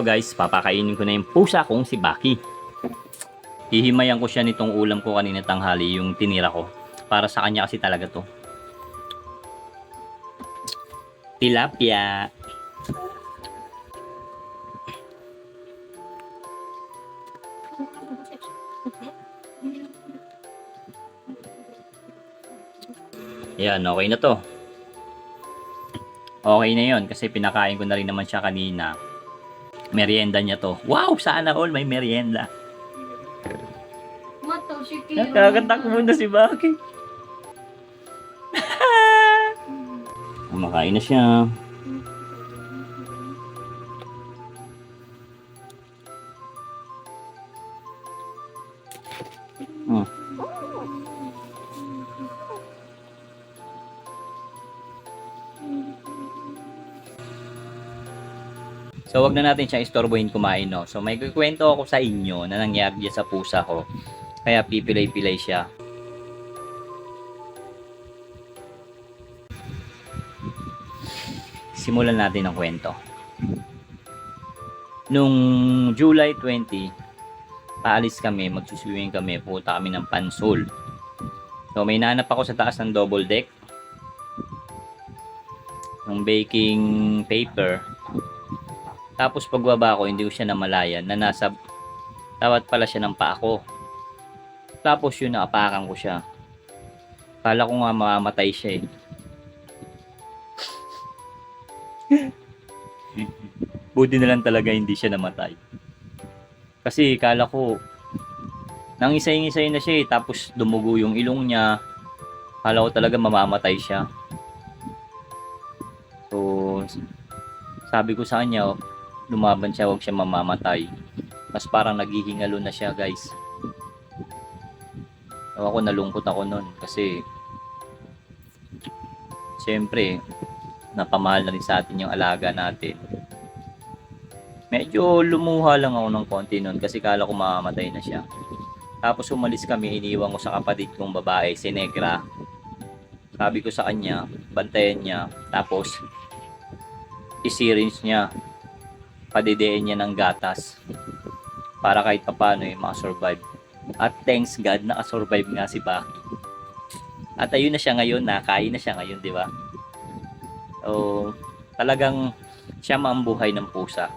Ito guys, papakainin ko na yung pusa kong si Baki. Hihimayan ko siya nitong ulam ko kanina tanghali, yung tinira ko. Para sa kanya kasi talaga to. Tilapia. Yan, okay na to. Okay na yon kasi pinakain ko na rin naman siya kanina. Merienda niya to. Wow, sana all may merienda. Nakakatakbo na si Baki. Kumakain na siya. Hmm. So, wag na natin siyang istorbohin kumain, no? So, may kukwento ako sa inyo na nangyari dyan sa pusa ko. Kaya pipilay-pilay siya. Simulan natin ang kwento. Nung July 20, paalis kami, magsuswimming kami, puta kami ng Pansol. So may nanap ako sa taas ng double deck. Ng baking paper. Tapos pagbaba ko, hindi ko siya namalayan na nasa tawat pala siya ng paa ko. Tapos yun, naapakan ko siya. Kala ko nga mamamatay siya eh. Buti na lang talaga hindi siya namatay. Kasi kala ko, nang isay-isay na siya eh, tapos dumugo yung ilong niya. Kala ko talaga mamamatay siya. So, sabi ko sa kanya, lumaban siya, wag siya mamamatay. Mas parang naghihingalo na siya guys. Ako nalungkot ako nun kasi siyempre napamahal na rin sa atin yung alaga natin. Medyo lumuha lang ako ng konti nun kasi kala ko mamamatay na siya. Tapos umalis kami, iniwan ko sa kapatid kong babae, si Negra. Sabi ko sa kanya, bantayan niya. Tapos, isiringe niya. Padidein niya ng gatas. Para kahit paano eh, makasurvive. At thanks God, nakasurvive nga si Baki. At ayun na siya ngayon, nakain na siya ngayon, di ba? So, talagang siya ang buhay ng pusa.